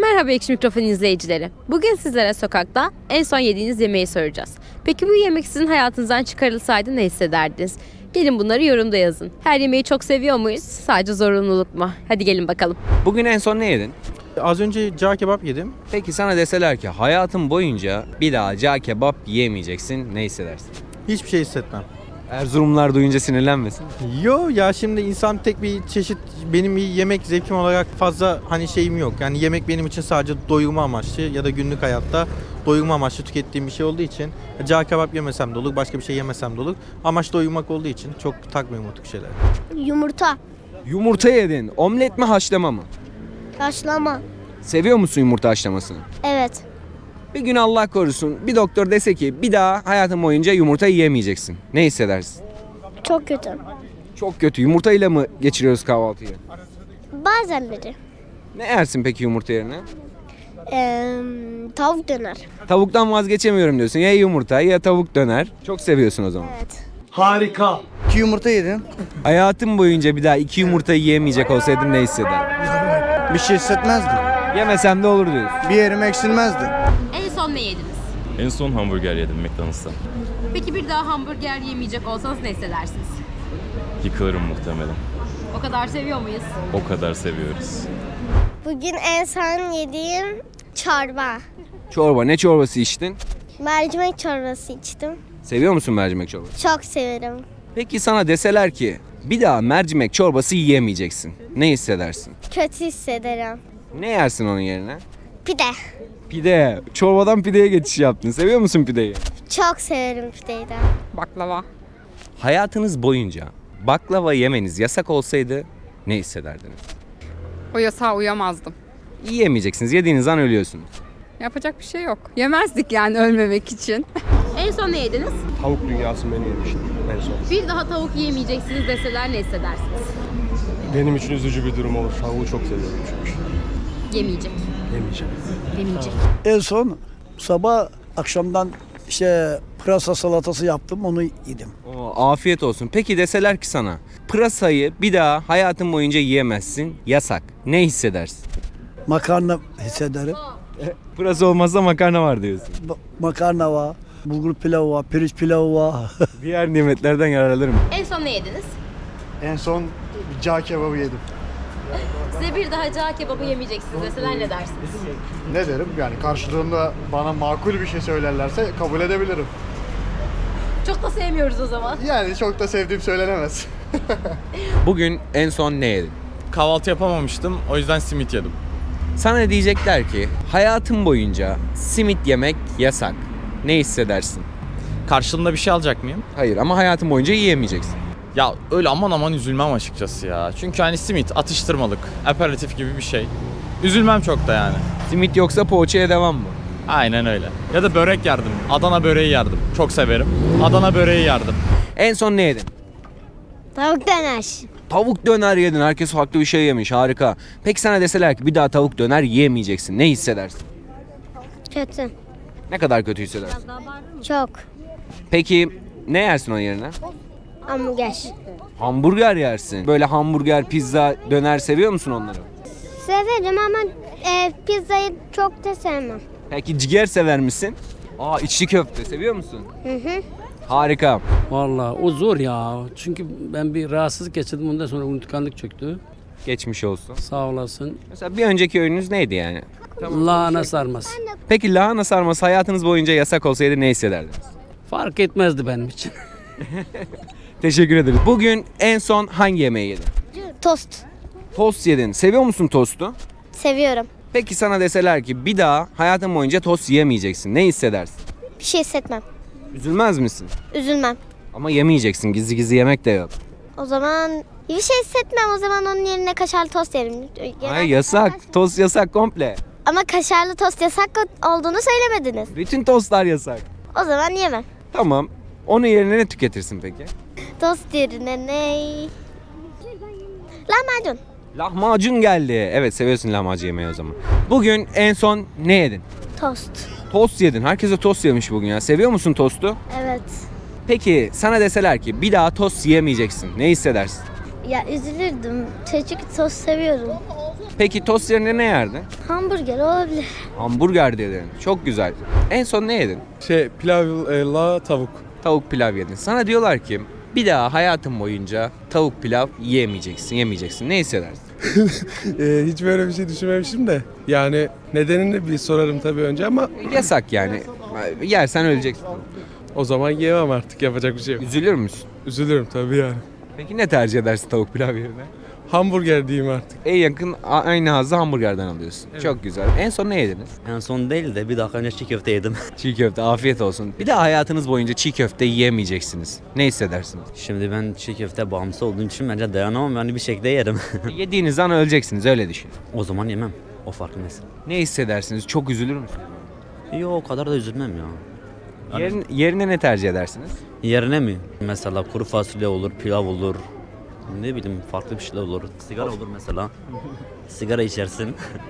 Merhaba Ekşi Mikrofon izleyicileri. Bugün sizlere sokakta en son yediğiniz yemeği soracağız. Peki bu yemek sizin hayatınızdan çıkarılsaydı ne hissederdiniz? Gelin bunları yorumda yazın. Her yemeği çok seviyor muyuz? Sadece zorunluluk mu? Hadi gelin bakalım. Bugün en son ne yedin? Az önce cağ kebap yedim. Peki sana deseler ki hayatın boyunca bir daha cağ kebap yemeyeceksin ne hissedersin? Hiçbir şey hissetmem. Erzurumlar duyunca sinirlenmesin. Yo ya şimdi insan tek bir çeşit benim bir yemek zevkim olarak fazla hani şeyim yok. Yani yemek benim için sadece doyurma amaçlı ya da günlük hayatta doyurma amaçlı tükettiğim bir şey olduğu için cağ kebap yemesem de olur, başka bir şey yemesem de olur. Amaç doyurmak olduğu için çok takmıyorum o tür şeyler. Yumurta. Yumurta yedin. Omlet mi haşlama mı? Haşlama. Seviyor musun yumurta haşlamasını? Evet. Bir gün Allah korusun bir doktor dese ki bir daha hayatın boyunca yumurta yiyemeyeceksin. Ne hissedersin? Çok kötü. Çok kötü. Yumurtayla mı geçiriyoruz kahvaltıyı? Bazenleri. Ne yersin peki yumurta yerine? Ee, tavuk döner. Tavuktan vazgeçemiyorum diyorsun. Ya yumurta ya tavuk döner. Çok seviyorsun o zaman. Evet. Harika. İki yumurta yedin. Hayatın boyunca bir daha iki yumurta yiyemeyecek olsaydın ne hissederdin? Bir şey hissetmezdim. Yemesem de olur diyorsun. Bir yerim eksilmezdi. En son ne yediniz? En son hamburger yedim McDonald's'ta. Peki bir daha hamburger yemeyecek olsanız ne hissedersiniz? Yıkılırım muhtemelen. O kadar seviyor muyuz? O kadar seviyoruz. Bugün en son yediğim çorba. Çorba ne çorbası içtin? Mercimek çorbası içtim. Seviyor musun mercimek çorbası? Çok severim. Peki sana deseler ki bir daha mercimek çorbası yiyemeyeceksin. Ne hissedersin? Kötü hissederim. Ne yersin onun yerine? Pide. Pide. Çorbadan pideye geçiş yaptın. Seviyor musun pideyi? Çok severim pideyi de. Baklava. Hayatınız boyunca baklava yemeniz yasak olsaydı ne hissederdiniz? O yasağa uyamazdım. Yiyemeyeceksiniz. Yediğiniz an ölüyorsunuz. Yapacak bir şey yok. Yemezdik yani ölmemek için. En son ne yediniz? Tavuk dünyası menü yemiştim en son. Bir daha tavuk yiyemeyeceksiniz deseler ne hissedersiniz? Benim için üzücü bir durum olur. Tavuğu çok seviyorum çünkü. Yemeyecek. Yemeyeceğim. Yemeyecek. En son sabah akşamdan işte pırasa salatası yaptım onu yedim. Oo, afiyet olsun. Peki deseler ki sana pırasayı bir daha hayatın boyunca yiyemezsin. Yasak. Ne hissedersin? Makarna hissederim. Pırasa olmazsa makarna var diyorsun. Ba- makarna var, bulgur pilavı var, pirinç pilavı var. Diğer nimetlerden yararlanırım. En son ne yediniz? En son cağ kebabı yedim. Size bir daha cağ kebabı yemeyeceksiniz deseler ne dersiniz? Ne derim? Yani karşılığında bana makul bir şey söylerlerse kabul edebilirim. Çok da sevmiyoruz o zaman. Yani çok da sevdiğim söylenemez. Bugün en son ne yedin? Kahvaltı yapamamıştım. O yüzden simit yedim. Sana diyecekler ki hayatın boyunca simit yemek yasak. Ne hissedersin? Karşılığında bir şey alacak mıyım? Hayır ama hayatın boyunca yiyemeyeceksin. Ya öyle aman aman üzülmem açıkçası ya. Çünkü hani simit atıştırmalık, aperatif gibi bir şey. Üzülmem çok da yani. Simit yoksa poğaçaya devam mı? Aynen öyle. Ya da börek yardım. Adana böreği yardım. Çok severim. Adana böreği yardım. En son ne yedin? Tavuk döner. Tavuk döner yedin. Herkes farklı bir şey yemiş. Harika. Peki sana deseler ki bir daha tavuk döner yiyemeyeceksin. Ne hissedersin? Kötü. Ne kadar kötü hissedersin? Çok. Peki ne yersin onun yerine? Hamburger. Hamburger yersin. Böyle hamburger, pizza, döner seviyor musun onları? Severim ama e, pizzayı çok da sevmem. Peki ciğer sever misin? Aa içli köfte seviyor musun? Hı hı. Harika. Vallahi o zor ya. Çünkü ben bir rahatsızlık geçirdim ondan sonra unutkanlık çöktü. Geçmiş olsun. Sağ olasın. Mesela bir önceki öğününüz neydi yani? Lahana sarması. Peki lahana sarması hayatınız boyunca yasak olsaydı ne hissederdiniz? Fark etmezdi benim için. Teşekkür ederim. Bugün en son hangi yemeği yedin? Tost. Tost yedin. Seviyor musun tostu? Seviyorum. Peki sana deseler ki bir daha hayatın boyunca tost yemeyeceksin. Ne hissedersin? Bir şey hissetmem. Üzülmez misin? Üzülmem. Ama yemeyeceksin. Gizli gizli yemek de yok. O zaman bir şey hissetmem. O zaman onun yerine kaşarlı tost yerim. Genelde- Hayır yasak. Tost yasak komple. Ama kaşarlı tost yasak olduğunu söylemediniz. Bütün tostlar yasak. O zaman yemem. Tamam. Onun yerine ne tüketirsin peki? Tost yerine ne? Lahmacun. Lahmacun geldi. Evet seviyorsun lahmacun yemeği o zaman. Bugün en son ne yedin? Tost. Tost yedin. Herkese tost yemiş bugün ya. Seviyor musun tostu? Evet. Peki sana deseler ki bir daha tost yemeyeceksin. Ne hissedersin? Ya üzülürdüm. Çünkü tost seviyorum. Peki tost yerine ne yerdin? Hamburger olabilir. Hamburger dedin. Çok güzel. En son ne yedin? Şey pilavla tavuk. Tavuk pilav yedin. Sana diyorlar ki bir daha hayatın boyunca tavuk pilav yiyemeyeceksin, yemeyeceksin. Ne hissedersin? Ee, hiç böyle bir şey düşünmemiştim de. Yani nedenini bir sorarım tabii önce ama Yasak yani. Yersen öleceksin. o zaman yiyemem artık yapacak bir şey yok. Üzülür müsün? Üzülürüm tabii yani. Peki ne tercih edersin tavuk pilav yerine? Hamburger diyeyim artık. En yakın a- aynı hazzı hamburgerden alıyorsun. Çok güzel. En son ne yediniz? En son değil de bir dakika önce çiğ köfte yedim. Çiğ köfte. Afiyet olsun. Bir daha hayatınız boyunca çiğ köfte yiyemeyeceksiniz. Ne hissedersiniz? Şimdi ben çiğ köfte bağımlısı olduğum için bence dayanamam yani bir şekilde yerim. Yediğiniz an öleceksiniz öyle düşünün. o zaman yemem. O farklı mesele. Ne hissedersiniz? Çok üzülür müsünüz? Yok o kadar da üzülmem ya. Yerin, yerine ne tercih edersiniz? Yerine mi? Mesela kuru fasulye olur, pilav olur. Ne bileyim farklı bir şeyler olur. Sigara olur mesela. Sigara içersin.